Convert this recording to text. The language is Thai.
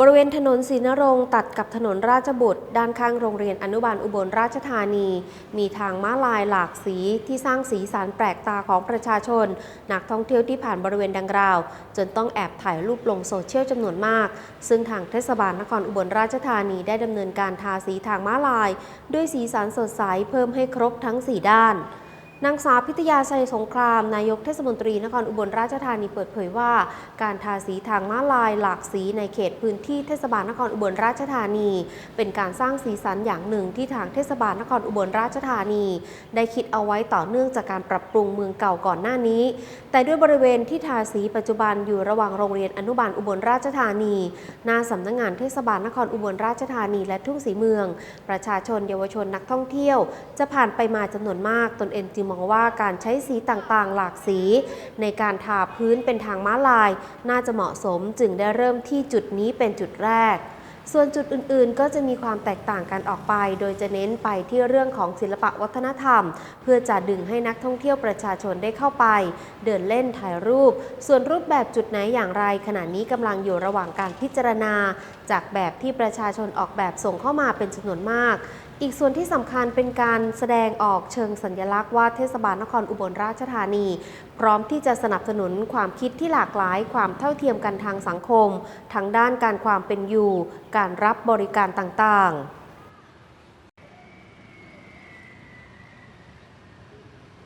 บริเวณถนนศรีนรงค์ตัดกับถนนราชบุตร ด้านข้างโรงเรียนอนุบาลอุบลราชธานี มีทางม้าลายหลากสีที่สร้างสีสันแปลกตาของประชาชน นักท่องเที่ยวที่ผ่านบริเวณดังกล่าว จนต้องแอบถ่ายรูปลงโซเชียลจำนวนมาก ซึ่งทางเทศบาลนครอุบลราชธานีได้ดำเนินการทาสีทางม้าลาย ด้วยสีสันสดใสเพิ่มให้ครบทั้ง 4 ด้าน นางสาวพิทยาชัยสงคราม นายกเทศมนตรีนครอุบลราชธานีเปิดเผยว่า การทาสีทางม้าลายหลากสีในเขตพื้นที่เทศบาลนครอุบลราชธานี เป็นการสร้างสีสันอย่างหนึ่งที่ทางเทศบาลนครอุบลราชธานี ได้คิดเอาไว้ต่อเนื่องจากการปรับปรุงเมืองเก่าก่อนหน้านี้ แต่ด้วยบริเวณที่ทาสีปัจจุบันอยู่ระหว่างโรงเรียนอนุบาลอุบลราชธานีหน้าสำนักงานเทศบาลนครอุบลราชธานีและทุ่งสีเมือง ประชาชนเยาวชนนักท่องเที่ยว จะผ่านไปมาจำนวนมากตนเองจึงมองว่าการใช้สีต่างๆ หลากสี ในการทาพื้นเป็นทางม้าลาย น่าจะเหมาะสมจึงได้เริ่มที่จุดนี้เป็นจุดแรก ส่วนจุดอื่นๆ ก็จะมีความแตกต่างกันออกไป โดยจะเน้นไปที่เรื่องของศิลปะวัฒนธรรม เพื่อจะดึงให้นักท่องเที่ยวประชาชนได้เข้าไป เดินเล่นถ่ายรูป ส่วนรูปแบบจุดไหนอย่างไร ขณะนี้กำลังอยู่ระหว่างการพิจารณา จากแบบที่ประชาชนออกแบบส่งเข้ามาเป็นจำนวนมาก อีกส่วนที่สำคัญเป็นการแสดงออกเชิงสัญลักษณ์ว่าเทศบาลนครอุบลราชธานี พร้อมที่จะสนับสนุนความคิดที่หลากหลาย ความเท่าเทียมกันทางสังคม ทั้งด้านการความเป็นอยู่ การรับบริการต่างๆ